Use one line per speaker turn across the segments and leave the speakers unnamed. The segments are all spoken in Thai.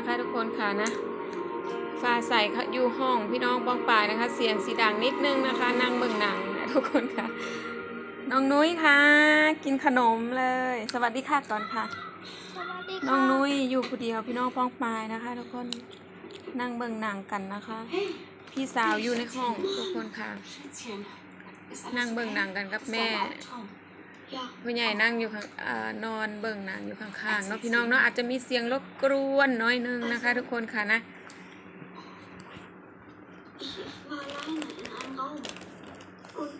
นะคะทุกคนค่ะนะฟ้าใสเขาอยู่ห้องพี่น้องบ้องปลายนะคะ เสียงสีดังนิดนึงนะคะ นั่งเบิ่งหนังนะทุกคนค่ะ น้องนุ้ยค่ะ กินขนมเลย สวัสดีค่ะก่อนค่ะ
สวัสดี
น้องนุ้ยอยู่คนเดียวพี่น้องป้องปลายนะคะ ทุกคนนั่งเบิ่งหนังกันนะคะ พี่สาวอยู่ในห้องทุกคนค่ะ นั่งเบิ่งหนังกันกับแม่
Ja,
ผู้ใหญ่นั่งอยู่ข้างเอ่อนอนเบิ่งหนังอยู่ข้างๆเนาะพี่น้องเนาะอาจจะมีเสียงรบกวนน้อยนึงนะคะ ทุกคนค่ะนะ
ich war alleine in einem Raum. Und,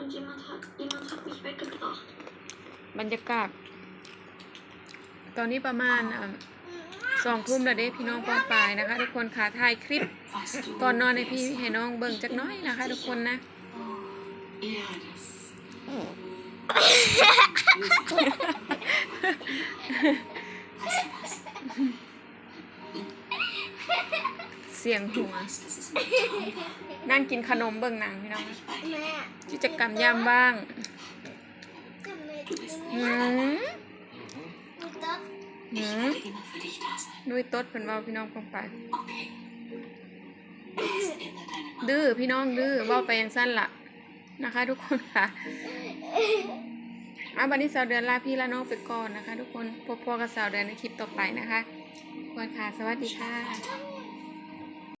und jemand, hat, jemand hat mich weggebracht.
บรรยากาศ ตอนนี้ประมาณอ่าสองทุ่มแล้วเด้พี่น้องป้องปลายนะคะ ทุกคนค่ะถ่ายคลิป
Weißt du,
ก่อนนอนให้พี่ให้น้องเบิ่งจักหน้อยนะคะ ทุกคนนะ
ja,
เสียงหัว
Weißt, dass es ein Traum war.
นั่งกินขนมเบิ่งหนังพี่น้อง
Ich bei dir.
แม่
กิจกรรมยามว่าง
จะไม่
Du bist
หืม
ดูตับ
หื
Ich
ม
werde immer für dich da sein.
นุ้ยตดเป็นเว่าพี่น้องป้องปลาย
Okay. Jetzt ändere deine Mama.
ดื้อพี่น้องดื้อเว่าไปยังสั้นละนะคะ ทุกคนค่ะ เอาบันนี้สาวเดือนลาพี่ละน้องไปก่อนนะคะ ทุกคนพบพอกับสาวเดือนในคลิปต่อไปนะคะทุกคนค่ะสวัสดีค่ะ